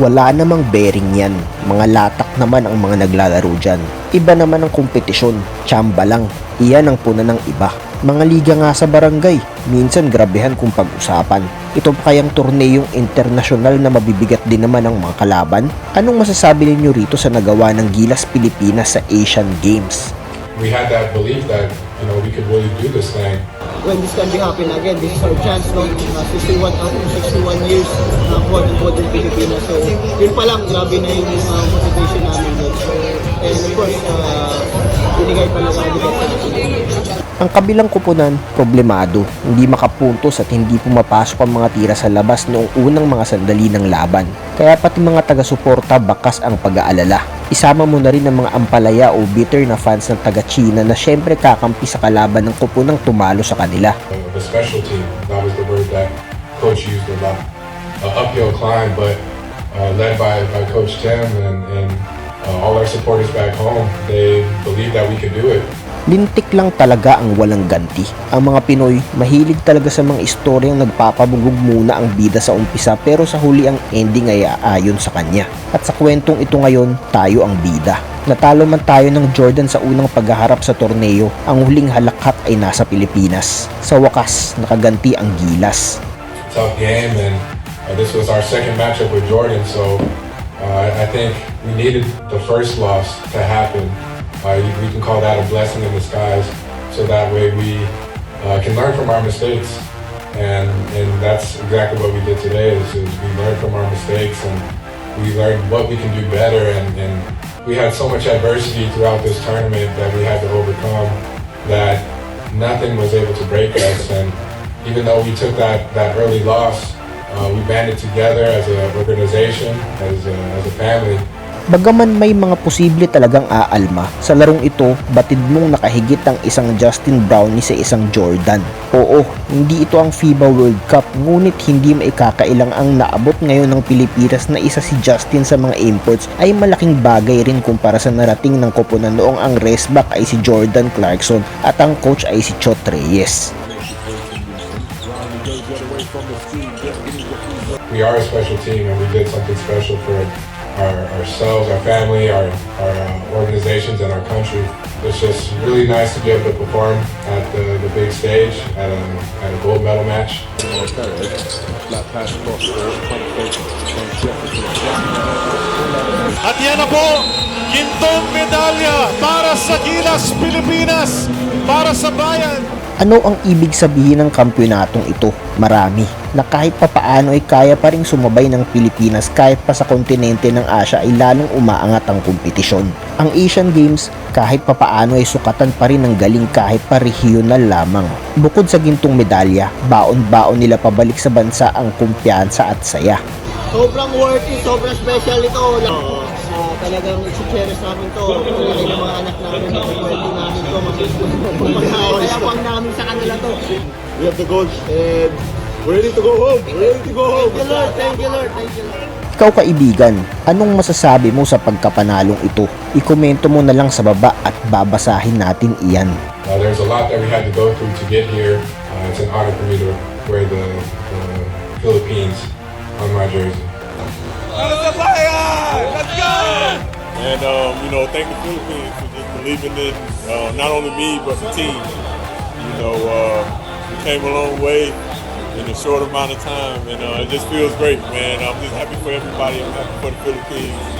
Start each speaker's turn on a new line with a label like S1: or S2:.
S1: Wala namang bearing yan. Mga latak naman ang mga naglalaro dyan. Iba naman ang kompetisyon. Tsamba lang. Iyan ang puna ng iba. Mga liga nga sa barangay. Minsan grabehan kung pag-usapan. Ito pa kayang torneyong internasyonal na mabibigat din naman ang mga kalaban? Anong masasabi ninyo rito sa nagawa ng Gilas Pilipinas sa Asian Games?
S2: we had that belief that you know we could really do this thing.
S3: when this can be happen again, this is our chance, no? Uh, 61 out of 61 years na uh, quote unquote in Pilipinas. So, yun pa lang, grabe na yung uh, motivation namin. So, and of course, uh, binigay talaga ang diba sa
S1: Ang kabilang kupunan, problemado, hindi makapuntos at hindi pumapasok ang mga tira sa labas noong unang mga sandali ng laban. Kaya pati mga taga-suporta bakas ang pag-aalala. Isama mo na rin ang mga ampalaya o bitter na fans ng taga-China na syempre kakampi sa kalaban ng kupunang tumalo sa kanila.
S2: The special team, that was the word that coach used a lot. Uh, uphill climb, but uh, led by, by Coach Tim and, and uh, all our supporters back home, they believed that we could do it.
S1: Lintik lang talaga ang walang ganti. Ang mga Pinoy, mahilig talaga sa mga istoryang nagpapabugog muna ang bida sa umpisa pero sa huli ang ending ay aayon sa kanya. At sa kwentong ito ngayon, tayo ang bida. Natalo man tayo ng Jordan sa unang paghaharap sa torneo, ang huling halakhak ay nasa Pilipinas. Sa wakas, nakaganti ang gilas.
S2: Tough game, and uh, this was our second matchup with Jordan, so uh, I think we needed the first loss to happen. Uh, we can call that a blessing in disguise, so that way we uh, can learn from our mistakes. And, and that's exactly what we did today is, is we learned from our mistakes and we learned what we can do better. And, and we had so much adversity throughout this tournament that we had to overcome that nothing was able to break us. And even though we took that, that early loss uh, we banded together as an organization as a, as a family
S1: Bagaman may mga posible talagang aalma, sa larong ito, batid mong nakahigit ang isang Justin Brownie sa isang Jordan. Oo, hindi ito ang FIBA World Cup, ngunit hindi maikakailang ang naabot ngayon ng Pilipinas na isa si Justin sa mga imports ay malaking bagay rin kumpara sa narating ng koponan noong ang raceback ay si Jordan Clarkson at ang coach ay si Chot Reyes.
S2: we are a special team and we did something special for our, ourselves, our family, our, our uh, organizations, and our country. It's just really nice to be able to perform at the, the big stage at a, at a gold medal match.
S4: At po, gintong medalya para sa Gilas, Pilipinas, para sa bayan.
S1: Ano ang ibig sabihin ng kampyonatong ito? Marami. Na kahit papaano ay kaya pa rin sumabay ng Pilipinas kahit pa sa kontinente ng Asia ay lalong umaangat ang kompetisyon. Ang Asian Games kahit papaano ay sukatan pa rin ng galing kahit pa regional lamang. Bukod sa gintong medalya, baon-baon nila pabalik sa bansa ang kumpiyansa at saya.
S3: Sobrang worth it, sobrang special ito. Uh, talagang isi-cherish namin to. Ng mga anak namin, makukwento to. Makakayapang namin sa kanila to.
S5: We have the gold and we're ready to go home. We're ready to go home.
S3: Thank you Lord, thank you Lord, thank you Lord.
S1: Ikaw kaibigan, anong masasabi mo sa pagkapanalong ito? Ikomento mo na lang sa baba at babasahin natin iyan.
S2: Uh, there's a lot that we had to go through to get here. Uh, it's an honor for me to wear the, the Philippines on my jersey.
S5: And um, you know, thank the Philippines for believing in uh, not only me but the team. You know, uh, we came a long way in a short amount of time, and uh, it just feels great, man. I'm just happy for everybody. I'm happy for the Philippines.